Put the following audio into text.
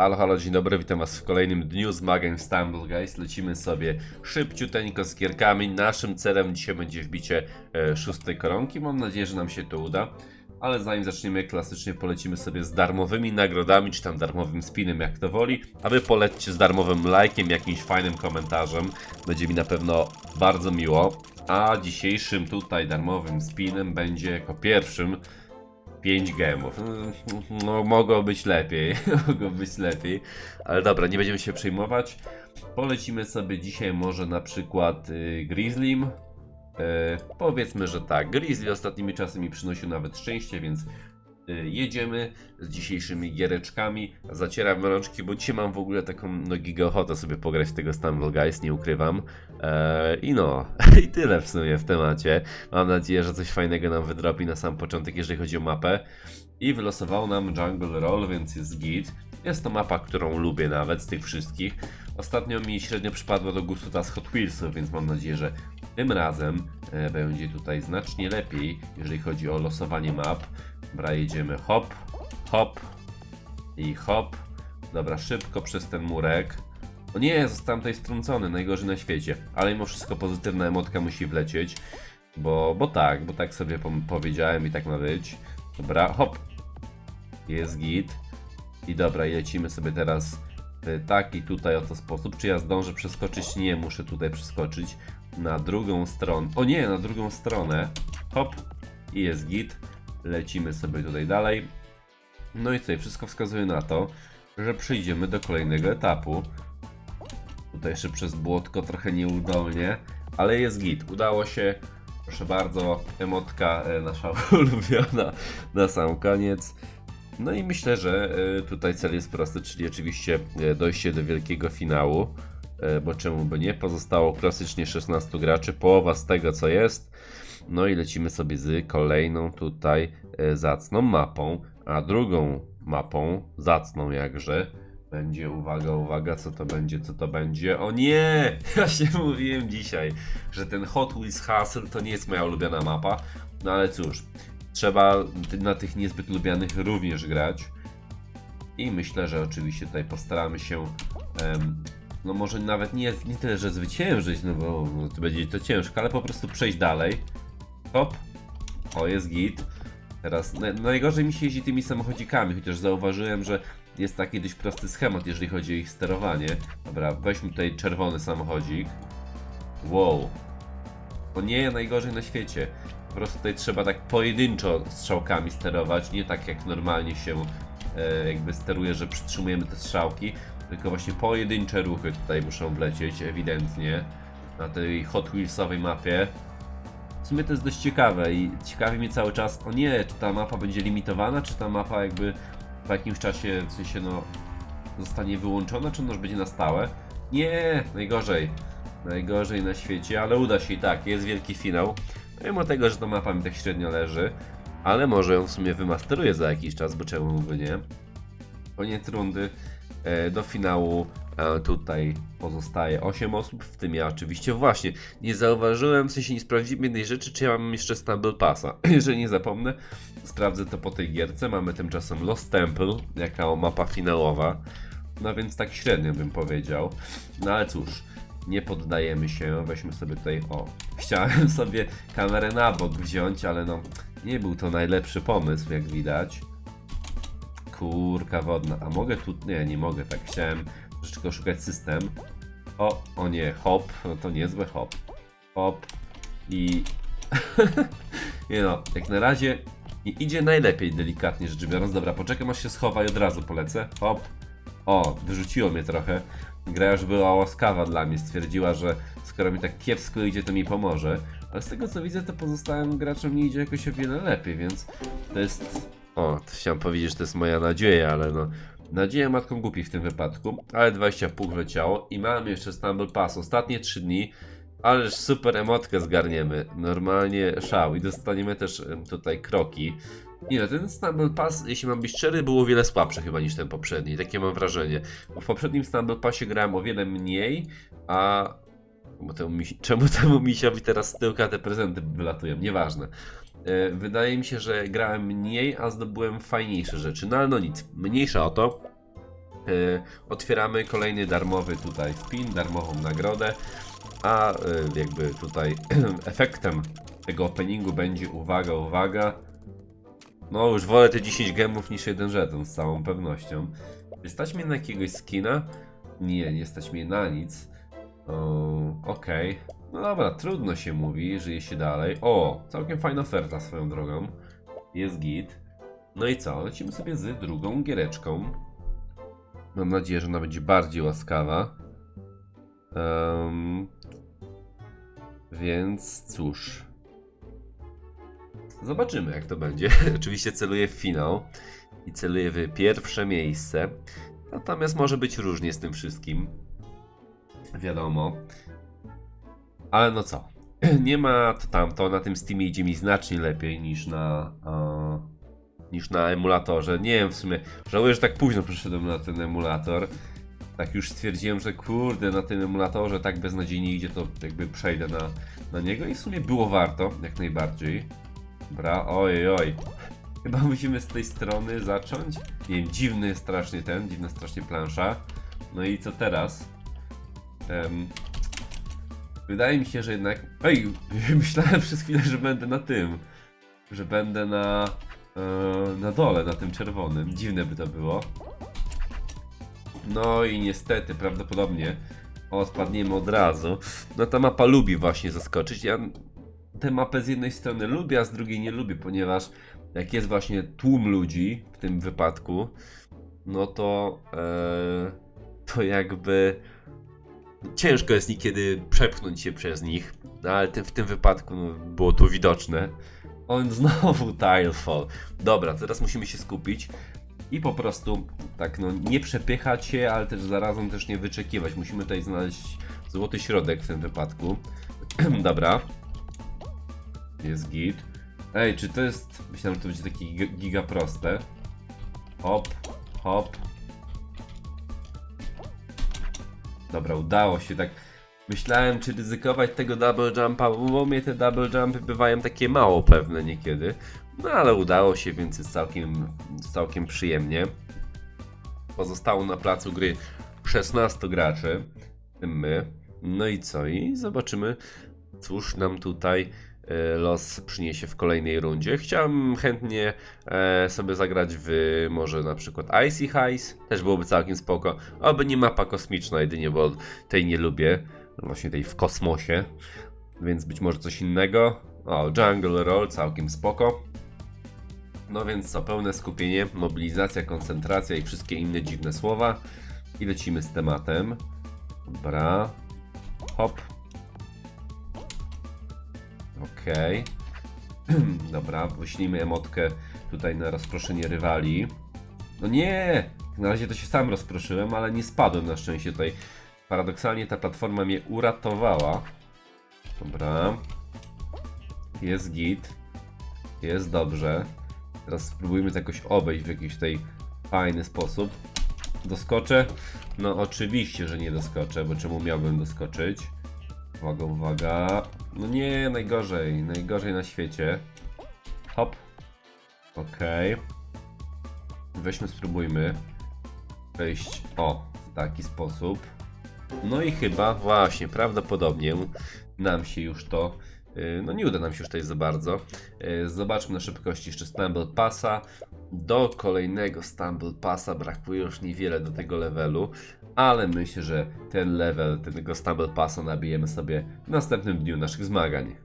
Halo, halo, dzień dobry, witam was w kolejnym dniu zmagań w Stumble Guys. Lecimy sobie szybciuteńko z gierkami. Naszym celem dzisiaj będzie wbicie e, szóstej koronki. Mam nadzieję, że nam się to uda. Ale zanim zaczniemy, klasycznie polecimy sobie z darmowymi nagrodami, czy tam darmowym spinem, jak to woli. A wy polećcie z darmowym lajkiem, jakimś fajnym komentarzem. Będzie mi na pewno bardzo miło. A dzisiejszym tutaj darmowym spinem będzie jako pierwszym 5 gemów. No, mogło być lepiej. mogło być lepiej. Ale dobra, nie będziemy się przejmować. Polecimy sobie dzisiaj może na przykład y, Grizzlym. Y, powiedzmy, że tak. Grizzly ostatnimi czasy mi przynosił nawet szczęście, więc jedziemy z dzisiejszymi giereczkami. Zacieram rączki, bo dzisiaj mam w ogóle taką no, giga ochotę sobie pograć tego Stumble Guys, nie ukrywam. E, I no, i tyle w sumie w temacie. Mam nadzieję, że coś fajnego nam wydropi na sam początek, jeżeli chodzi o mapę. I wylosował nam Jungle Roll, więc jest git. Jest to mapa, którą lubię nawet z tych wszystkich. Ostatnio mi średnio przypadła do gustu ta z Hot Wheelsów, więc mam nadzieję, że tym razem e, będzie tutaj znacznie lepiej, jeżeli chodzi o losowanie map. Dobra, jedziemy hop, hop i hop. Dobra, szybko przez ten murek. O nie, zostałem tutaj strącony, najgorzej na świecie. Ale mimo wszystko pozytywna emotka musi wlecieć. Bo, bo tak, bo tak sobie powiedziałem i tak ma być. Dobra, hop. Jest git. I dobra, i lecimy sobie teraz taki tutaj oto sposób. Czy ja zdążę przeskoczyć? Nie, muszę tutaj przeskoczyć na drugą stronę. O nie, na drugą stronę. Hop. I jest git. Lecimy sobie tutaj dalej. No i tutaj wszystko wskazuje na to, że przejdziemy do kolejnego etapu. Tutaj jeszcze przez błotko trochę nieudolnie, ale jest git. Udało się. Proszę bardzo, emotka e, nasza ulubiona na sam koniec. No i myślę, że e, tutaj cel jest prosty, czyli oczywiście e, dojście do wielkiego finału. Bo czemu by nie? Pozostało klasycznie 16 graczy, połowa z tego co jest. No i lecimy sobie z kolejną tutaj e, zacną mapą, a drugą mapą, zacną jakże, będzie, uwaga, uwaga, co to będzie, co to będzie. O nie! Ja się mówiłem dzisiaj, że ten Hot Wheels Hustle to nie jest moja ulubiona mapa. No ale cóż, trzeba na tych niezbyt lubianych również grać. I myślę, że oczywiście tutaj postaramy się, em, no może nawet nie, nie tyle, że zwyciężyć, no bo no, to będzie to ciężko, ale po prostu przejść dalej. Hop. O, jest git. Teraz na, najgorzej mi się jeździ tymi samochodzikami, chociaż zauważyłem, że jest taki dość prosty schemat, jeżeli chodzi o ich sterowanie. Dobra, weźmy tutaj czerwony samochodzik. Wow. To nie najgorzej na świecie. Po prostu tutaj trzeba tak pojedynczo strzałkami sterować, nie tak jak normalnie się e, jakby steruje, że przytrzymujemy te strzałki, tylko właśnie pojedyncze ruchy tutaj muszą wlecieć ewidentnie na tej Hot Wheelsowej mapie. W sumie to jest dość ciekawe i ciekawi mnie cały czas, o nie, czy ta mapa będzie limitowana, czy ta mapa jakby po jakimś czasie, w sensie no, zostanie wyłączona, czy ona już będzie na stałe? Nie, najgorzej. Najgorzej na świecie, ale uda się i tak, jest wielki finał. Mimo tego, że ta mapa mi tak średnio leży, ale może ją w sumie wymasteruję za jakiś czas, bo czemu by nie. Koniec rundy. E, Do finału tutaj pozostaje 8 osób, w tym ja oczywiście. Właśnie, nie zauważyłem, w sensie nie sprawdziłem jednej rzeczy, czy ja mam jeszcze Stumble Passa. Jeżeli nie zapomnę, sprawdzę to po tej gierce. Mamy tymczasem Lost Temple, jaka mapa finałowa. No więc tak średnio bym powiedział. No ale cóż, nie poddajemy się. Weźmy sobie tutaj, o, chciałem sobie kamerę na bok wziąć, ale no, nie był to najlepszy pomysł, jak widać. Kurka wodna. A mogę tu. Nie, nie mogę tak. Chciałem troszeczkę oszukać system. O, o nie, hop. No to niezłe hop. Hop. I. nie no, jak na razie nie idzie najlepiej, delikatnie rzecz biorąc. Dobra, poczekam aż się schowa i od razu polecę. Hop. O, wyrzuciło mnie trochę. Gra już była łaskawa dla mnie. Stwierdziła, że skoro mi tak kiepsko idzie, to mi pomoże. Ale z tego co widzę, to pozostałym graczom nie idzie jakoś o wiele lepiej, więc to jest o, chciałem powiedzieć, że to jest moja nadzieja, ale no. Nadzieja matką głupi w tym wypadku, ale 20 punktów leciało i mamy jeszcze Stumble Pass. Ostatnie 3 dni, ależ super emotkę zgarniemy. Normalnie szał i dostaniemy też em, tutaj kroki. Nie no, ten Stumble Pass, jeśli mam być szczery, był o wiele słabszy chyba niż ten poprzedni, takie mam wrażenie. Bo w poprzednim Stumble Passie grałem o wiele mniej, a... Bo temu. Czemu temu misiowi teraz z tyłka te prezenty wylatują? Nieważne. E, Wydaje mi się, że grałem mniej, a zdobyłem fajniejsze rzeczy. No ale no nic, mniejsza o to. y, otwieramy kolejny darmowy tutaj spin, darmową nagrodę, a y, jakby tutaj efektem tego openingu będzie, uwaga, uwaga, no już wolę te 10 gemów niż jeden żeton z całą pewnością. Czy stać mnie na jakiegoś skina? Nie, nie stać mnie na nic. Okej. No dobra, trudno się mówi, żyje się dalej. O, całkiem fajna oferta swoją drogą. Jest git. No i co? Lecimy sobie z drugą giereczką. Mam nadzieję, że ona będzie bardziej łaskawa. Em, więc cóż. Zobaczymy, jak to będzie. Oczywiście celuję w finał i celuję w pierwsze miejsce. Natomiast może być różnie z tym wszystkim. Wiadomo. Ale no co? Nie ma to tamto. Na tym Steamie idzie mi znacznie lepiej niż na. niż na emulatorze. Nie wiem w sumie. Żałuję, że tak późno przyszedłem na ten emulator. Tak już stwierdziłem, że kurde, na tym emulatorze tak beznadziejnie idzie, to jakby przejdę na, na niego i w sumie było warto, jak najbardziej. Dobra, oj, oj. Chyba musimy z tej strony zacząć. Nie wiem, dziwny strasznie ten, dziwna strasznie plansza. No i co teraz? Em, wydaje mi się, że jednak. Ej, myślałem przez chwilę, że będę na tym. Że będę na. e, na dole, na tym czerwonym. Dziwne by to było. No i niestety, prawdopodobnie odpadniemy od razu. No ta mapa lubi właśnie zaskoczyć. Ja tę mapę z jednej strony lubię, a z drugiej nie lubię, ponieważ jak jest właśnie tłum ludzi w tym wypadku, no to e, to jakby ciężko jest niekiedy przepchnąć się przez nich, no, ale w tym wypadku no, było to widoczne. On znowu Tilefall. Dobra, teraz musimy się skupić i po prostu tak no nie przepychać się, ale też zarazem też nie wyczekiwać. Musimy tutaj znaleźć złoty środek w tym wypadku. Dobra. Jest git. Ej, czy to jest... Myślałem, że to będzie takie giga proste. Hop, hop. Dobra, udało się tak. Myślałem, czy ryzykować tego double jumpa, bo mnie te double jumpy bywają takie mało pewne niekiedy. No ale udało się, więc jest całkiem, całkiem przyjemnie. Pozostało na placu gry 16 graczy, tym my. No i co? I zobaczymy, cóż nam tutaj los przyniesie w kolejnej rundzie. Chciałem chętnie e, sobie zagrać w może na przykład Icy Highs, też byłoby całkiem spoko. Oby nie mapa kosmiczna jedynie, bo tej nie lubię. Właśnie tej w kosmosie. Więc być może coś innego. O, Jungle Roll, całkiem spoko. No więc co, pełne skupienie, mobilizacja, koncentracja i wszystkie inne dziwne słowa. I lecimy z tematem. Dobra. Hop. Okej. Dobra, wyślijmy emotkę tutaj na rozproszenie rywali. No nie! Na razie to się sam rozproszyłem, ale nie spadłem na szczęście tutaj. Paradoksalnie ta platforma mnie uratowała. Dobra. Jest git. Jest dobrze. Teraz spróbujmy to jakoś obejść w jakiś tutaj fajny sposób. Doskoczę? No oczywiście, że nie doskoczę, bo czemu miałbym doskoczyć? Uwaga, uwaga. No nie, najgorzej, najgorzej na świecie. Hop. Okej. Weźmy, spróbujmy wejść, o, w taki sposób. No i chyba właśnie, prawdopodobnie nam się już to, yy, no nie uda nam się już tutaj za bardzo. Yy, Zobaczmy na szybkości jeszcze Stumble Passa. Do kolejnego Stumble Passa brakuje już niewiele do tego levelu, ale myślę, że ten level tego Stumble Passa nabijemy sobie w następnym dniu naszych zmagań.